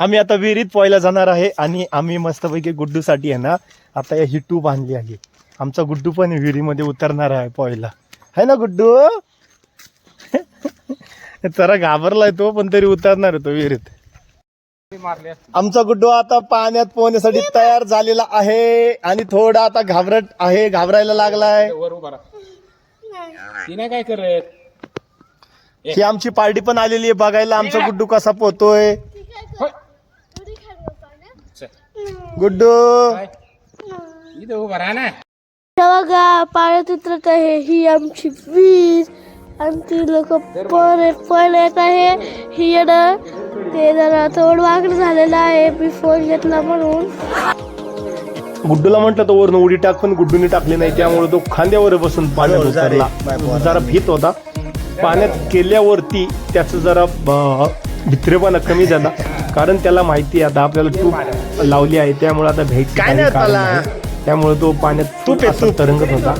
आम्ही आता विहिरीत पोहायला जाणार आहे आणि आम्ही मस्तपैकी गुड्डूसाठी आहे ना आता या ही ट्यूब आणली आहे. आमचा गुड्डू पण विहिरीमध्ये उतरणार आहे पोहायला. है ना गुड्डू? जरा घाबरलाय तो पण तरी उतरणार तो विहिरीत. आमचा गुड्डू आता पाण्यात पोहण्यासाठी तयार झालेला आहे आणि थोडा आता घाबरट आहे घाबरायला लागलाय. काय करत? ही आमची पार्टी पण आलेली आहे बघायला. आमचा गुड्डू कसा पोहतोय. गुड्डू? इथं उभा राहा ना. बघा पाण्यात उतरत आहे ही आमची वीज. आणि ती लोक पण पण येत आहे. ही येणं ते जरा थोडं वाकडं झालेलं आहे. मी फोन घेतला म्हणून. गुड्डूला म्हटलं तो वरून उडी टाक पण गुड्डूने टाकली नाही. त्यामुळे तो खांद्यावर बसून पाण्यात उतरला. जरा भीत होता. पाण्यात केल्यावरती त्याचं जरा ब- भित्रेपणा कमी झाला कारण त्याला माहिती आहे आता आपल्याला तूप लावली आहे त्यामुळे आता भ्यायची काय काही नाही कारण त्याला. नाही. त्यामुळे तो पाण्यात तूप असं तरंगत होता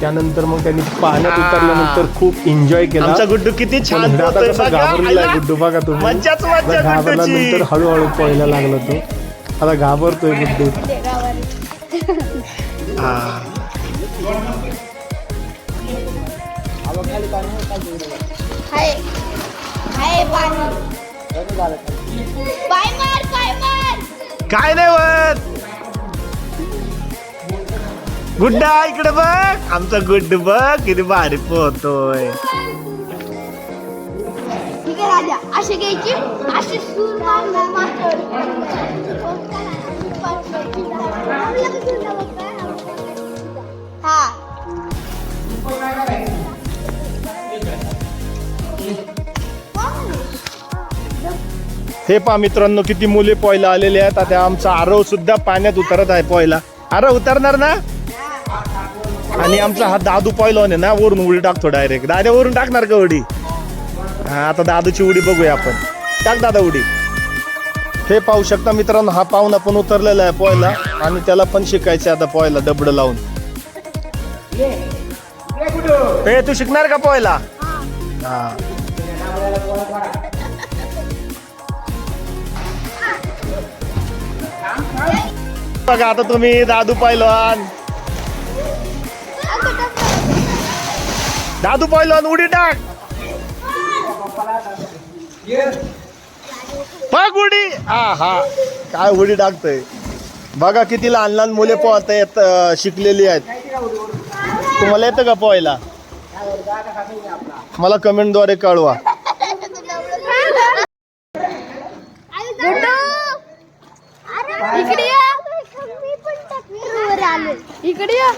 त्यानंतर मग त्यांनी पाण्यात उतरल्यानंतर खूप एन्जॉय केला आमचा गुड्डू किती छान बघा. घाबरलेला. गुड्डू बघा तुम्ही घाबरल्यानंतर. हळूहळू पोहायला लागला तो आता घाबरतोय गुड्डू हाय हाय पाणी. पाय मार पाय मार. काय नाही होत. गुड्डा इकडे बघ. आमचा गुड्डू बघ किती भारी पोहतोय. ठीक आहे राजा. असे घ्यायची असे सूर मारणार मास्टर हे पहा मित्रांनो किती मुले पोहायला आलेले आहेत. आता आमचा आरव सुद्धा पाण्यात उतरत आहे पोहायला. आरव उतरणार ना? आणि आमचा हा दादू पोहायला आहे ना वरून उडी टाकतो डायरेक्ट दाद्या वरून टाकणार का उडी? हा आता दादूची उडी बघूया आपण. टाक दादा उडी. हे पाहू शकता मित्रांनो हा पाहुणा पण उतरलेला आहे पोहायला. आणि त्याला पण शिकायचं आता पोहायला दबड लावून. हे तू शिकणार का पोहायला? हा. बघा आता तुम्ही दादू पैलवान. दादू पैलवान उडी टाक. बघ उडी. हा हा. काय उडी टाकतोय. बघा किती लहान लहान मुले पोहत आहेत शिकलेली आहेत. तुम्हाला येतं का पोहायला? मला कमेंटद्वारे कळवा. इकडे या. इकडे या.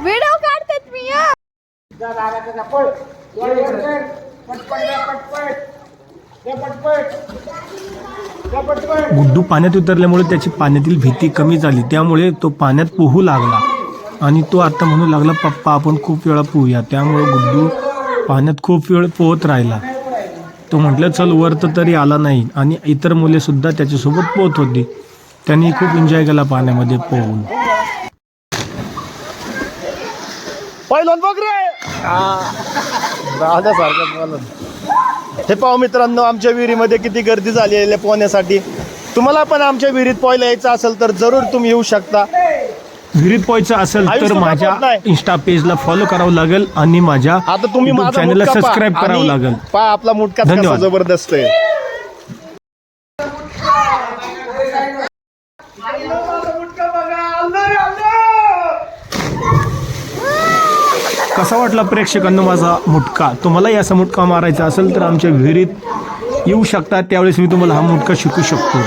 व्हिडिओ काढतात मी या. गुड्डू पाण्यात उतरल्यामुळे त्याची पाण्यातील भीती कमी झाली. त्यामुळे तो पाण्यात पोहू लागला. आणि तो आता म्हणू लागला पप्पा आपण खूप वेळा पोहूया. त्यामुळे गुड्डू पाण्यात खूप वेळ पोहत राहिला. तो म्हटलं चल वर तर तरी आला नाही. आणि इतर मुले सुद्धा त्याच्यासोबत पोहत होती. त्यांनी खूप एन्जॉय केला पाण्यामध्ये पोहून. पहिलं बघ रे हे पाहू मित्रांनो आमच्या विहिरीमध्ये किती गर्दी झाली आहे पोहण्यासाठी. तुम्हाला पण आमच्या विहिरीत पोहायला यायचं असेल तर जरूर तुम्ही येऊ शकता. विहिरीत पोहायचं असेल तर आयुष्य माझ्या दाखवत नाही. इन्स्टा पेजला फॉलो करावं लागेल आणि माझ्या आता तुम्ही YouTube माझा चॅनलला मुटका पहा. सबस्क्राईब करावं आणि लागेल. पहा आपला मुटका कसा धन्यवाद. जबरदस्त आहे. कसा वाटला प्रेक्षकांना माझा मुटका? तुम्हालाही असा मुटका मारायचा असेल तर आमच्या विहिरीत येऊ शकता त्यावेळेस मी तुम्हाला हा मुटका शिकू शकतो.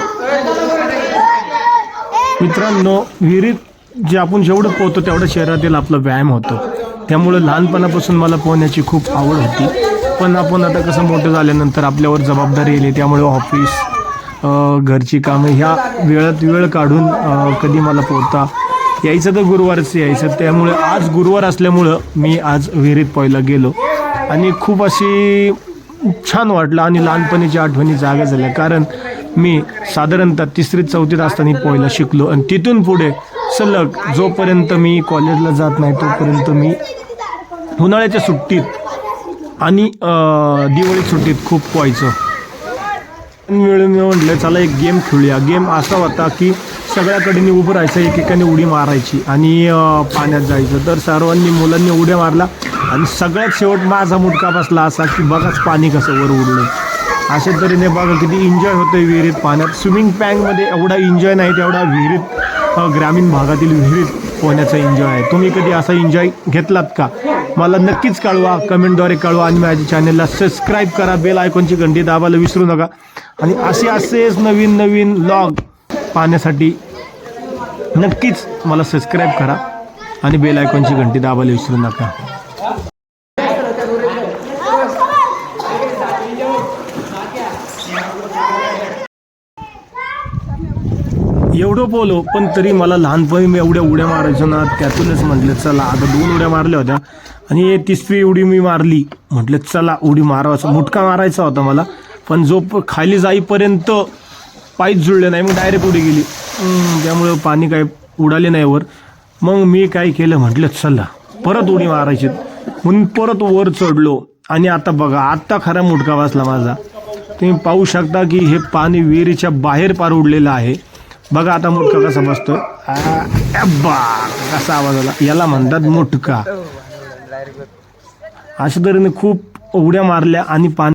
मित्रांनो विहिरीत जे आपण जेवढं पोहतो तेवढं शरीरातील आपला व्यायाम होतो. त्यामुळे लहानपणापासून मला पोहण्याची खूप आवड होती. पण आपण आता कसं मोठं झाल्यानंतर आपल्यावर जबाबदारी येते त्यामुळे ऑफिस घरची कामं ह्या वेळात वेळ काढून कधी मला पोहता यायचं तर गुरुवारच यायचं. त्यामुळे आज गुरुवार असल्यामुळं मी आज विहिरीत पोहायला गेलो. आणि खूप अशी छान वाटलं आणि लहानपणीच्या आठवणी जागा झाल्या. कारण मी साधारणतः तिसरीत चौथीत असताना पोहायला शिकलो आणि तिथून पुढे सलग जोपर्यंत मी कॉलेजला जात नाही तोपर्यंत मी उन्हाळ्याच्या सुट्टीत आणि दिवाळी सुट्टीत खूप पोहायचो. वेळ मी म्हटलं चला एक गेम खेळूया. गेम असा होता की सगळ्याकडे उभं राहायचं एकेकाने उडी मारायची आणि पाण्यात जायचं. तर सर्वांनी मुलांनी उड्या मारला आणि सगळ्यात शेवट माझा मुटका बसला असा की बघाच पाणी कसं वर उडलं अशा तऱ्हेने बघा किती एन्जॉय होतं विहिरीत पाण्यात. स्विमिंग पॅनमध्ये एवढा एन्जॉय नाही तेवढा विहिरीत ग्रामीण भागातील विहिरीत पोहण्याचा एन्जॉय आहे. तुम्ही कधी असा एन्जॉय घेतलात का? मला नक्कीच कळवा कमेंटद्वारे कळवा आणि माझ्या चॅनलला सबस्क्राईब करा बेल आयकॉनची घंटी दाबायला विसरू नका. आणि असे असेच नवीन नवीन लॉग पाहण्यासाठी नक्कीच मला सबस्क्राईब करा आणि बेल आयकॉनची घंटी दाबायला विसरू नका. एवढं बोलो पण तरी मला लहानपणी मी एवढ्या उड्या मारायचो ना त्यातूनच म्हटलं चला आता दोन उड्या मारल्या होत्या आणि तिसरी उडी मी मारली. म्हटलं चला उडी मारावाचा मुटका मारायचा होता मला पण जो प- खाली जाईपर्यंत पायच जुळले नाही मग डायरेक्ट उडी गेली. त्यामुळं पाणी काय उडाले नाही वर. मग मी काय केलं म्हटलं चला परत उडी मारायची. म्हणून परत वर चढलो. आणि आता बघा आत्ता खरा मुटका वाचला माझा. तुम्ही पाहू शकता की हे पाणी विहिरीच्या बाहेर पार उडलेलं आहे. बघा आता मुटका कसा बसतो कसा आवाज आला? याला म्हणतात मुटका. अशा तऱ्हेने खूप उड्या मारल्या आणि पाणी